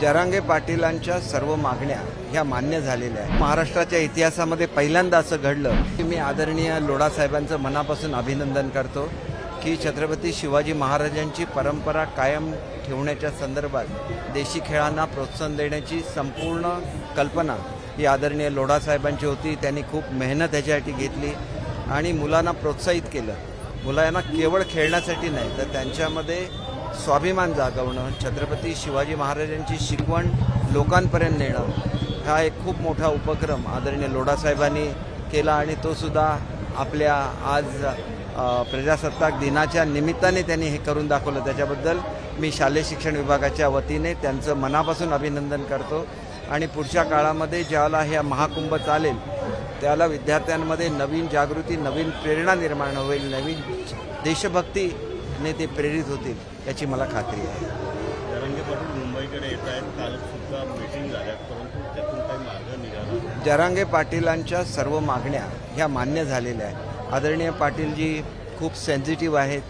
जरांगे पाटीलांच्या सर्व मागण्या ह्या मान्य झालेल्या आहेत. महाराष्ट्राच्या इतिहासामध्ये पहिल्यांदा असं घडलं की मी आदरणीय लोढासाहेबांचं मनापासून अभिनंदन करतो की छत्रपती शिवाजी महाराजांची परंपरा कायम ठेवण्याच्या संदर्भात देशी खेळांना प्रोत्साहन देण्याची संपूर्ण कल्पना ही आदरणीय लोढासाहेबांची होती. त्यांनी खूप मेहनत ह्याच्यासाठी घेतली आणि मुलांना प्रोत्साहित केलं. मुलांना केवळ खेळण्यासाठी नाही तर त्यांच्यामध्ये स्वाभिमान जागवणं छत्रपती शिवाजी महाराजांची शिकवण लोकांपर्यंत नेणं हा एक खूप मोठा उपक्रम आदरणीय लोढासाहेबांनी केला आणि तो सुद्धा आपल्या आज प्रजासत्ताक दिनाच्या निमित्ताने त्यांनी हे करून दाखवलं. त्याच्याबद्दल मी शालेय शिक्षण विभागाच्या वतीने त्यांचं मनापासून अभिनंदन करतो. आणि पुढच्या काळामध्ये ज्याला हे महाकुंभ चालेल त्याला विद्यार्थ्यांमध्ये नवीन जागृती नवीन प्रेरणा निर्माण होईल नवीन देशभक्ती देशभक्तीने ते प्रेरित होतील याची मला खात्री आहे. जरांगे पाटील मुंबईकडे येत आहेत. काल सुद्धा मीटिंग झाल्या परंतु त्यातून काही मार्ग निघाला नाही. जरांगे पाटीलांच्या सर्व मागण्या ह्या मान्य झालेल्या आहेत. आदरणीय पाटीलजी खूप सेन्सिटिव्ह आहेत.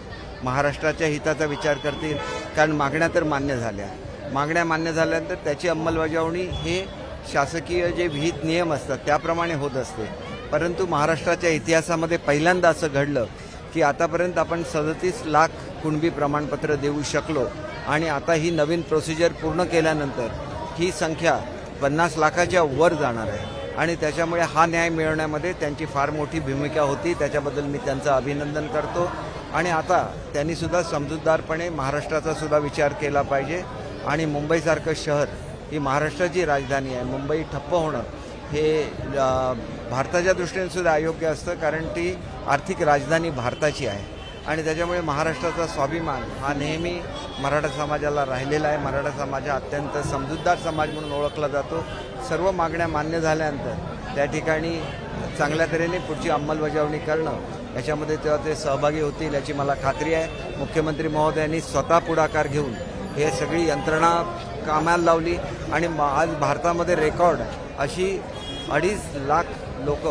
महाराष्ट्राच्या हिताचा विचार करतील कारण मागण्या तर मान्य झाल्या. मागण्या मान्य झाल्यानंतर त्याची अंमलबजावणी हे शासकीय जे विहित नियम असतात त्याप्रमाणे होत असते. परंतु महाराष्ट्राच्या इतिहासामध्ये पहिल्यांदा असं घडलं की आतापर्यंत आपण सदतीस लाख कुणबी प्रमाणपत्र देऊ शकलो आणि आता ही नवीन प्रोसिजर पूर्ण केल्यानंतर ही संख्या पन्नास लाखाच्या वर जाणार आहे. आणि त्याच्यामुळे हा न्याय मिळवण्यामध्ये त्यांची फार मोठी भूमिका होती. त्याच्याबद्दल मी त्यांचं अभिनंदन करतो. आणि आता त्यांनीसुद्धा समजूतदारपणे महाराष्ट्राचा सुद्धा विचार केला पाहिजे. आणि मुंबईसारखं शहर ही महाराष्ट्राची राजधानी आहे. मुंबई ठप्प होणं हे भारताच्या दृष्टीने सुद्धा अयोग्य असतं कारण ती आर्थिक राजधानी भारताची आहे. आणि त्याच्यामुळे महाराष्ट्राचा स्वाभिमान हा नेहमी मराठा समाजाला राहिलेला आहे. मराठा समाज हा अत्यंत समजूतदार समाज म्हणून ओळखला जातो. सर्व मागण्या मान्य झाल्यानंतर त्या ठिकाणी चांगल्या तऱ्हेने पुढची अंमलबजावणी करणं याच्यामध्ये तेव्हा ते सहभागी होतील याची मला खात्री आहे. मुख्यमंत्री महोदयांनी स्वतः पुढाकार घेऊन हे सगळी यंत्रणा कामाला लावली. आणि आज भारतामध्ये रेकॉर्ड अशी अडीच लाख लोक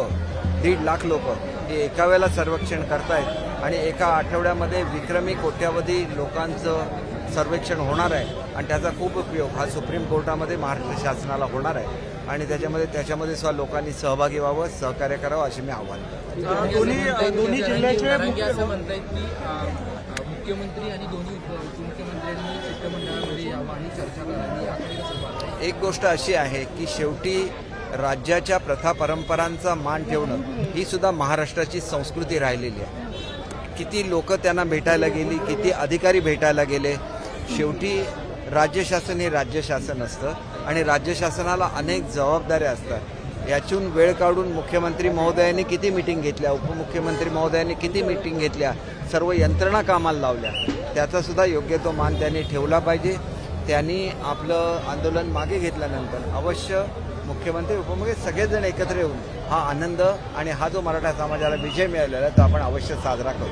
दीड लाख लोक हे एका वेळेला सर्वेक्षण करतायत आणि एका आठवड्यामध्ये विक्रमी कोट्यावधी लोकांचं सर्वेक्षण होणार आहे आणि त्याचा खूप उपयोग हा सुप्रीम कोर्टामध्ये महाराष्ट्र शासनाला होणार आहे. आणि त्याच्यामध्ये त्याच्यामध्ये सुद्धा लोकांनी सहभागी व्हावं सहकार्य करावं असे मी आव्हान करतो दोन्ही दोन्ही जिल्ह्याचे असं म्हणतायत की मुख्यमंत्री आणि दोन्ही उप- उपमुख्यमंत्र्यांनी शिष्टमंडळामध्ये यावं आणि चर्चा करावी एक गोष्ट अशी आहे की शेवटी राज्याच्या प्रथा परंपरांचा मान ठेवणं ही सुद्धा महाराष्ट्राची संस्कृती राहिलेली आहे. किती लोक त्यांना भेटायला गेली किती अधिकारी भेटायला गेले शेवटी राज्य शासन हे राज्य शासन असतं आणि राज्य शासनाला अनेक जबाबदाऱ्या असतात. यातून वेळ काढून मुख्यमंत्री महोदयांनी किती मिटिंग घेतल्या उपमुख्यमंत्री महोदयांनी किती मिटिंग घेतल्या सर्व यंत्रणा कामाला लावल्या त्याचासुद्धा योग्य तो मान त्यांनी ठेवला पाहिजे. त्यांनी आपलं आंदोलन मागे घेतल्यानंतर अवश्य मुख्यमंत्री उपमुख्यमंत्री सगळेजण एकत्र येऊन हा आनंद आणि हा जो मराठा समाजाला विजय मिळालेला आहे तो आपण अवश्य साजरा करू.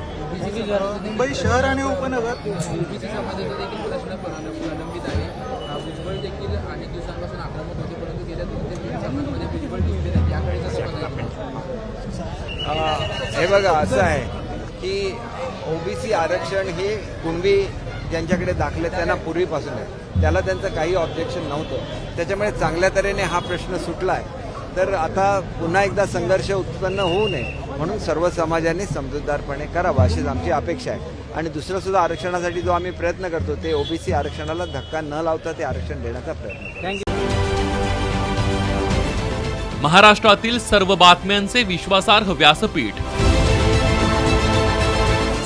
मुंबई शहर आणि उपनगर. हे बघा असं आहे की ओबीसी आरक्षण हे कुणबी ज्यांच्याकडे दाखले त्यांना पूर्वीपासून आहे. त्याला त्यांचं काही ऑब्जेक्शन नव्हतं. त्याच्यामुळे चांगल्या तऱ्हेने हा प्रश्न सुटला आहे तर आता पुन्हा एकदा संघर्ष उत्पन्न होऊ नये म्हणून सर्व समाजाने समजूतदारपणे करावा अशीच आमची अपेक्षा आहे. आणि दुसरं सुद्धा आरक्षणासाठी जो आम्ही प्रयत्न करतो ते ओबीसी आरक्षणाला धक्का न लावता ते आरक्षण देण्याचा प्रयत्न करतो. महाराष्ट्रातील सर्व बातम्यांचे विश्वासार्ह व्यासपीठ